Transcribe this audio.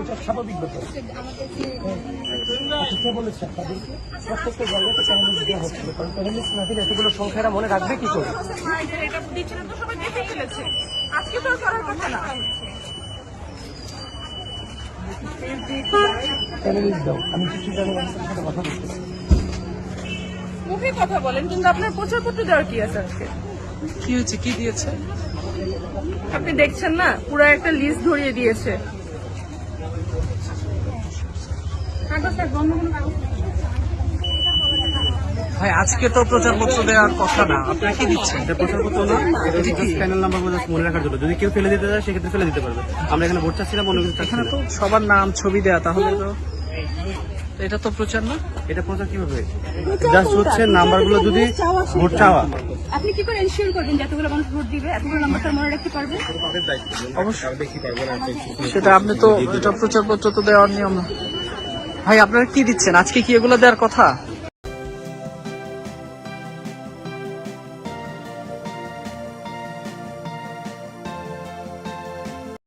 এটা স্বাভাবিক ব্যাপার। আচ্ছা, কে বলেছে আপনাদেরকে প্রত্যেকটা জায়গাতে প্যানেলিস্ট দেওয়া হচ্ছিল কারণ প্যানেলিস্ট না দিলে এতগুলো সংখ্যারা মনে রাখবে কি করে? এটা দিচ্ছিল তো সবাই দেখে ফেলেছে আজকে তো করার কথা না প্যানেলিস্ট দাও আমি কিছু জানি সাথে কথা বলতে মুখে কথা বলেন কিন্তু আপনার প্রচারপত্র দেওয়ার কি আছে আজকে? কি হয়েছে? কি দিয়েছে? আপনি দেখছেন না? পুরো একটা লিস্ট ধরিয়ে দিয়েছে। ভাই আজকে তো প্রচারপত্র দেওয়ার কথা না। আপনারা কি দিচ্ছেন? এটা প্রচারপত্র না এটা হচ্ছে প্যানেল নাম্বার মনে রাখার জন্য। যদি কেউ ফেলে দিতে চায় সেক্ষেত্রে ফেলে দিতে পারবে। আমরা এখানে ভোট চাচ্ছি না অন্য কিছু চাচ্ছি এখানে তো সবার নাম ছবি দেয়া তাহলে তো এটা তো প্রচার না? এটা প্রচার কীভাবে জাস্ট হচ্ছে নাম্বারগুলো যদি ভোট চাওয়া আপনি কি করে এনশিওর করবেন যে এতগুলো মানুষ ভোট দিবে? এতগুলো নাম্বারটা মনে রাখতে পারবে সেটা আপনি তো এটা প্রচারপত্র তো দেওয়ার নিয়ম না। ভাই আপনারা কি দিচ্ছেন? আজকে কি এগুলো দেওয়ার কথা?